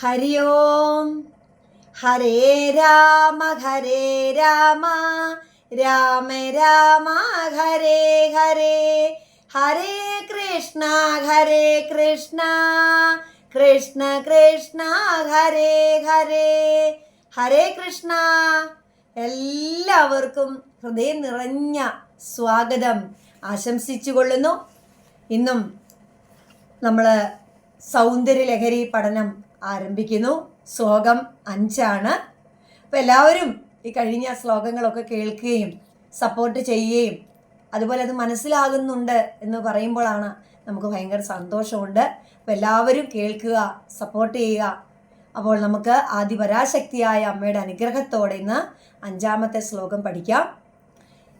ഹരി ഓം. ഹരേ രാമ ഹരേ രാമ. രാമ രാമ ഹരേ ഹരേ. ഹരേ കൃഷ്ണ ഹരേ കൃഷ്ണ. കൃഷ്ണ കൃഷ്ണ ഹരേ ഹരേ. ഹരേ കൃഷ്ണ. എല്ലാവർക്കും ഹൃദയം നിറഞ്ഞ സ്വാഗതം. ആശംസിച്ചു കൊള്ളുന്നു. ഇന്നും നമ്മൾ സൗന്ദര്യലഹരി പഠനം ആരംഭിക്കുന്നു. ശ്ലോകം അഞ്ചാണ്. അപ്പോൾ എല്ലാവരും ഈ കഴിഞ്ഞ ശ്ലോകങ്ങളൊക്കെ കേൾക്കുകയും സപ്പോർട്ട് ചെയ്യുകയും അതുപോലെ അത് മനസ്സിലാകുന്നുണ്ട് എന്ന് പറയുമ്പോഴാണ് നമുക്ക് ഭയങ്കര സന്തോഷമുണ്ട്. അപ്പോൾ എല്ലാവരും കേൾക്കുക സപ്പോർട്ട് ചെയ്യുക. അപ്പോൾ നമുക്ക് ആദിപരാശക്തിയായ അമ്മയുടെ അനുഗ്രഹത്തോടെ ഇന്ന് അഞ്ചാമത്തെ ശ്ലോകം പഠിക്കാം.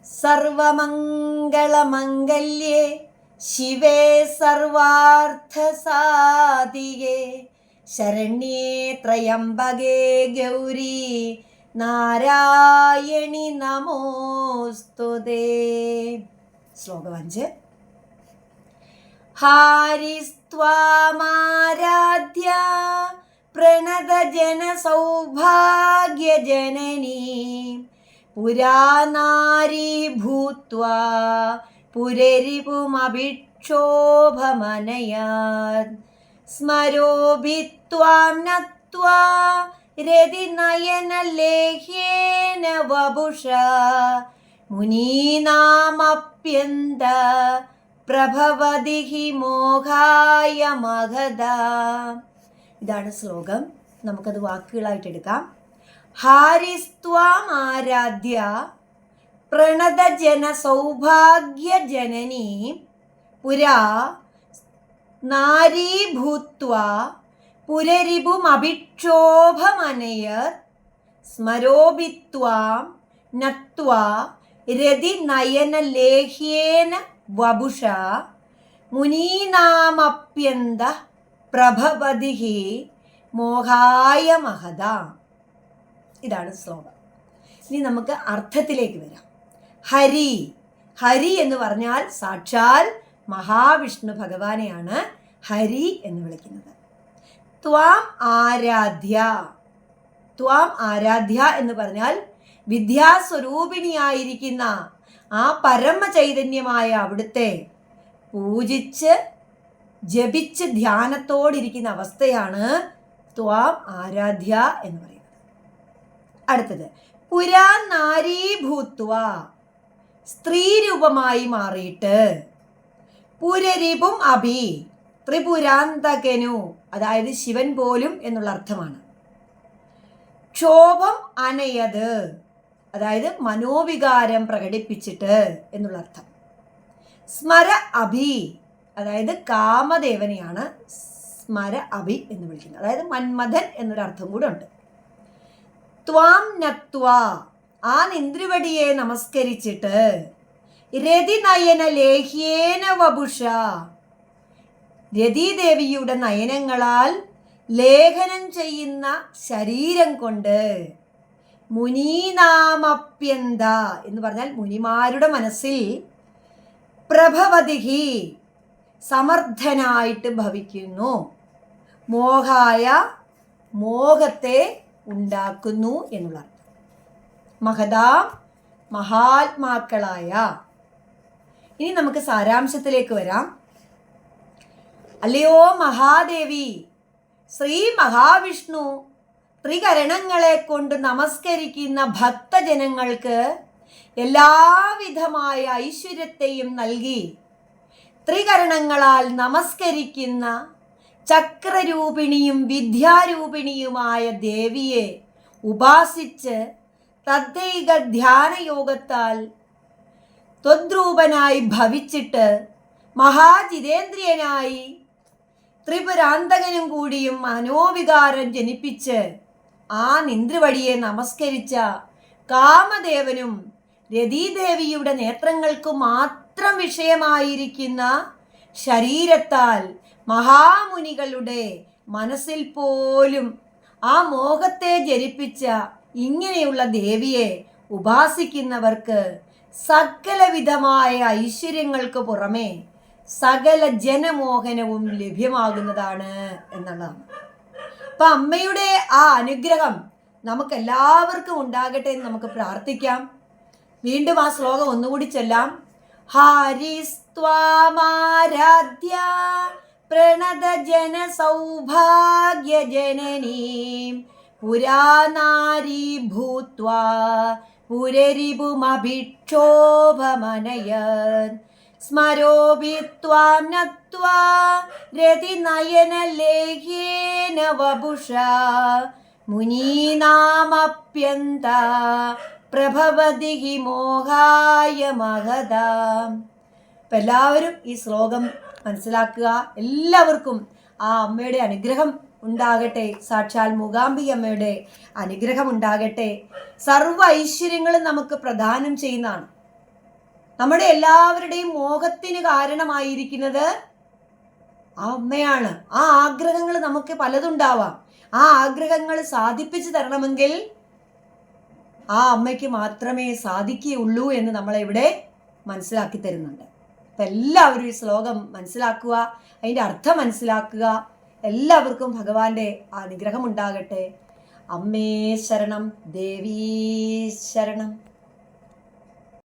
സർവമംഗളമംഗല്യേ ശിവേ സർവാർത്ഥസാധികേ. ശരണ്യേ ത്രയംബകേ ഗൗരി. നാരായണി നമോസ്തുതേ. ശ്ലോകം അഞ്ച്. ഹാരിസ്ത്വാമാരാധ്യ പ്രണതജനസൗഭാഗ്യജനനീ. പുരാ നാരീ ഭൂത്വാ പുരരിപുമഭിക്ഷോഭമനയാത് രതിനയനലേഹ്യേന വപുഷ. മുനീനാമപ്യന്ത പ്രഭവതി ഹി മോഹായ മഹദ ഇതാണ് ശ്ലോകം. നമുക്കത് വാക്കുകളായിട്ട് എടുക്കാം. ഹാരിസ്ത്വാം ആരാധ്യ പ്രണതജന സൗഭാഗ്യ ജനനീ പുരാ നാരീഭൂത്വ പുരരിപുമഭിക്ഷോഭമനയർ സ്മരോഭിത്വാം നത്വാ രതിനയനലേഹ്യേന വപുഷ മുനീനാമപ്യന്ത പ്രഭവതി മോഹായ മഹത. ഇതാണ് ശ്ലോകം. ഇനി നമുക്ക് അർത്ഥത്തിലേക്ക് വരാം. ഹരി. ഹരി എന്ന് പറഞ്ഞാൽ സാക്ഷാൽ മഹാവിഷ്ണു ഭഗവാനെയാണ് ഹരി എന്ന് വിളിക്കുന്നത്. ത്വാം ആരാധ്യ. ത്വാം ആരാധ്യ എന്ന് പറഞ്ഞാൽ വിദ്യാസ്വരൂപിണിയായിരിക്കുന്ന ആ പരമ ചൈതന്യമായ അവിടുത്തെ പൂജിച്ച് ജപിച്ച് ധ്യാനത്തോടിരിക്കുന്ന അവസ്ഥയാണ് ത്വാം ആരാധ്യ എന്ന് പറയുന്നത്. അടുത്തത് പുരാ നാരീഭൂത്വ. സ്ത്രീരൂപമായി മാറിയിട്ട് പുരരിപും അഭി. ത്രിപുരാന്തകനു അതായത് ശിവൻ പോലും എന്നുള്ള അർത്ഥമാണ്. ക്ഷോഭം അനയത് അതായത് മനോവികാരം പ്രകടിപ്പിച്ചിട്ട് എന്നുള്ള അർത്ഥം. സ്മര അഭി അതായത് കാമദേവനെയാണ് സ്മര അഭി എന്ന് വിളിക്കുന്നത്. അതായത് മന്മഥൻ എന്നൊരർത്ഥം കൂടെ ഉണ്ട്. ത്വാം നത്വ ആ നിന്ദ്രിവടിയെ നമസ്കരിച്ചിട്ട് രതിനയന ലേഹ്യേന വപുഷ രതിദേവിയുടെ നയനങ്ങളാൽ ലേഖനം ചെയ്യുന്ന ശരീരം കൊണ്ട് മുനീനാമപ്യന്ത എന്ന് പറഞ്ഞാൽ മുനിമാരുടെ മനസ്സിൽ പ്രഭവതിഹി സമർത്ഥനായിട്ട് ഭവിക്കുന്നു. മോഹായ മോഹത്തെ ഉണ്ടാക്കുന്നു എന്നുള്ള മഹതാ മഹാത്മാക്കളായ. ഇനി നമുക്ക് സാരാംശത്തിലേക്ക് വരാം. അല്ലയോ മഹാദേവി? ശ്രീ മഹാവിഷ്ണു ത്രികരണങ്ങളെ കൊണ്ട് നമസ്കരിക്കുന്ന ഭക്തജനങ്ങൾക്ക് എല്ലാവിധമായ ഐശ്വര്യത്തെയും നൽകി ത്രികരണങ്ങളാൽ നമസ്കരിക്കുന്ന ചക്രരൂപിണിയും വിദ്യാരൂപിണിയുമായ ദേവിയെ ഉപാസിച്ച് തദ്ദൈക ധ്യാനയോഗത്താൽ ത്വദ്രൂപനായി ഭവിച്ചിട്ട് മഹാജിതേന്ദ്രിയനായി ത്രിപുരാന്തകനും കൂടിയും മനോവികാരം ജനിപ്പിച്ച് ആ നിന്ദ്രവടിയെ നമസ്കരിച്ച കാമദേവനും രതീദേവിയുടെ നേത്രങ്ങൾക്ക് മാത്രം വിഷയമായിരിക്കുന്ന ശരീരത്താൽ മഹാമുനികളുടെ മനസ്സിൽ പോലും ആ മോഹത്തെ ജനിപ്പിച്ച ഇങ്ങനെയുള്ള ദേവിയെ ഉപാസിക്കുന്നവർക്ക് സകലവിധമായ ഐശ്വര്യങ്ങൾക്ക് പുറമെ സകല ജനമോഹനവും ലഭ്യമാകുന്നതാണ് എന്നുള്ളതാണ്. അപ്പൊ അമ്മയുടെ ആ അനുഗ്രഹം നമുക്ക് എല്ലാവർക്കും ഉണ്ടാകട്ടെ എന്ന് നമുക്ക് പ്രാർത്ഥിക്കാം. വീണ്ടും ആ ശ്ലോകം ഒന്നുകൂടി ചൊല്ലാം. ഹാരിസ്വാമാരാധ്യ പ്രണത ജന സൗഭാഗ്യ ജനനീം പുരാനാരി ഭൂത്വാ പുരരിപുമഭിക്ഷോഭമനയൻ. സ്മരോപി ത്വാം നത്വാ രതിനയനലേഖേന വപുഷ. മുനീനാമപ്യന്ത പ്രഭവതി ഹി മോഹായ മഹത. അപ്പം എല്ലാവരും ഈ ശ്ലോകം മനസ്സിലാക്കുക. എല്ലാവർക്കും ആ അമ്മയുടെ അനുഗ്രഹം ഉണ്ടാകട്ടെ. സാക്ഷാൽ മൂകാംബി അമ്മയുടെ അനുഗ്രഹം ഉണ്ടാകട്ടെ. സർവ ഐശ്വര്യങ്ങളും നമുക്ക് പ്രദാനം ചെയ്യുന്നതാണ്. നമ്മുടെ എല്ലാവരുടെയും മോഹത്തിന് കാരണമായിരിക്കുന്നത് അമ്മയാണ്. ആ ആഗ്രഹങ്ങൾ നമുക്ക് പലതുണ്ടാവാം. ആ ആഗ്രഹങ്ങൾ സാധിപ്പിച്ചു തരണമെങ്കിൽ ആ അമ്മയ്ക്ക് മാത്രമേ സാധിക്കുകയുള്ളൂ എന്ന് നമ്മളിവിടെ മനസ്സിലാക്കി തരുന്നുണ്ട്. അപ്പം എല്ലാവരും ഈ ശ്ലോകം മനസ്സിലാക്കുക അതിന്റെ അർത്ഥം മനസ്സിലാക്കുക. എല്ലാവർക്കും ഭഗവാന്റെ അനുഗ്രഹം ഉണ്ടാകട്ടെ അമ്മേ ശരണം ദേവീ ശരണം.